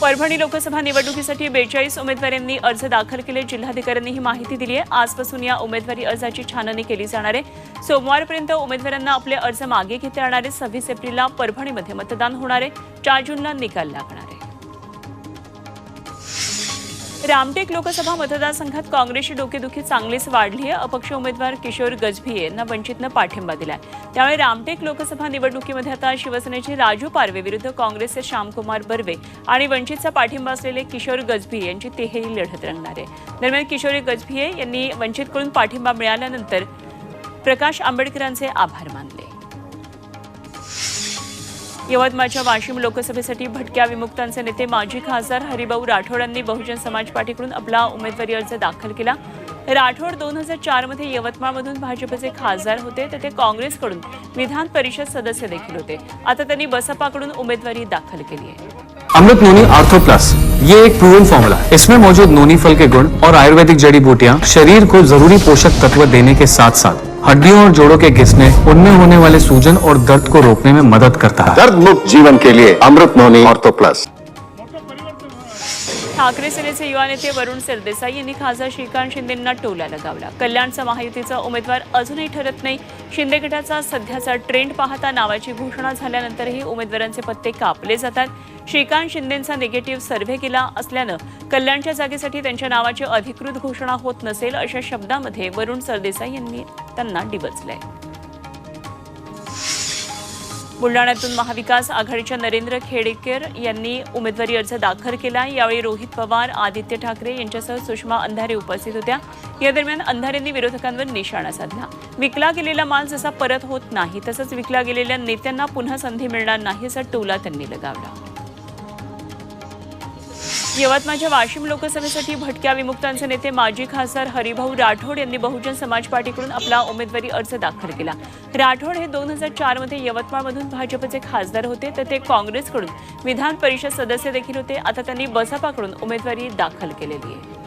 परभणी लोकसभा निवडणुकीसाठी बेचाळीस उमेदवारांनी अर्ज दाखल केले. जिल्हाधिकाऱ्यांनी ही माहिती दिली आहे. आजपासून या उमेदवारी अर्जाची छाननी केली जाणार आहे. सोमवारपर्यंत उमेदवारांना आपले अर्ज मागे घेता येणार आहे सव्वीस एप्रिलला परभणीमध्ये मतदान होणार आहे. चार जूनला निकाल लागणार आहे. रामटेक लोकसभा मतदारसंघात काँग्रेसची डोकेदुखी चांगलीच वाढली आहे अपक्ष उमेदवार किशोर गजभिये यांना वंचितनं पाठिंबा दिलाय. त्यामुळे रामटेक लोकसभा निवडणुकीमध्ये आता शिवसेनेचे राजू पारवे विरुद्ध काँग्रेसचे श्यामकुमार बर्वे आणि वंचितचा पाठिंबा असलेले किशोर गजभिये यांची तेही लढत रंगणार आहे. दरम्यान किशोरी गजभिये यांनी वंचितकडून पाठिंबा मिळाल्यानंतर प्रकाश आंबेडकरांचे आभार मानले. यवतमाळच्या वाशिम लोकसभेसाठी भटक्या विमुक्तांचे नेते माजी खासदार हरिभाऊ राठोड यांनी बहुजन समाज पार्टीकडून आपला उमेदवारी अर्ज दाखल केला. राठोड दोन हजार चारमध्ये यवतमाळमधून भाजपचे खासदार होते तर ते काँग्रेसकडून विधान परिषद सदस्य देखील होते. आता त्यांनी बसपाकडून उमेदवारी दाखल केली आहे. अमृत नोनी आर्थो प्लस ये एक प्रूवन फॉर्मूला है। इसमें मौजूद नोनी फल के गुण और आयुर्वेदिक जड़ी बूटियाँ शरीर को जरूरी पोषक तत्व देने के साथ साथ हड्डियों और जोड़ों के घिसने उनमें होने वाले सूजन और दर्द को रोकने में मदद करता है। दर्द मुक्त जीवन के लिए Amrit Noni Ortho Plus. Thackeray सेनेचे युवा नेते वरुण सरदेसाई यांनी खासदार श्रीकांत शिंदेंना टोला लगावला. कल्याणचा महायुतीचा उमेदवार अजूनही ठरत नाही. शिंदे गटाचा सध्याचा ट्रेंड पाहता नावाची घोषणा झाल्यानंतरही उमेदवारांचे पत्ते कापले जातात. श्रीकांत शिंदेंचा निगेटिव्ह सर्व्हे केला असल्यानं कल्याणच्या जागेसाठी त्यांच्या नावाची अधिकृत घोषणा होत नसेल अशा शब्दामध्ये वरुण सरदेसाई यांनी त्यांना डिबचलंय बुलढाण्यातून महाविकास आघाडीच्या नरेंद्र खेडेकर यांनी उमेदवारी अर्ज दाखल केला. यावेळी रोहित पवार आदित्य ठाकरे यांच्यासह सुषमा अंधारे उपस्थित होत्या. या दरम्यान अंधारेंनी विरोधकांवर निशाणा साधला. विकला गेलेला माल जसा परत होत नाही तसंच विकला गेलेल्या नेत्यांना पुन्हा संधी मिळणार नाही असा टोला त्यांनी लगावला. यवतमाळच्या वाशिम लोकसभेसाठी भटक्या विमुक्तांचे नेते माजी खासदार हरिभाऊ राठोड यांनी बहुजन समाज पार्टीकडून आपला उमेदवारी अर्ज दाखल केला. राठोड हे दोन हजार चारमध्ये यवतमाळमधून भाजपचे खासदार होते तर ते काँग्रेसकडून विधान परिषद सदस्य देखील होते. आता त्यांनी बसपाकडून उमेदवारी दाखल केलेली आहे.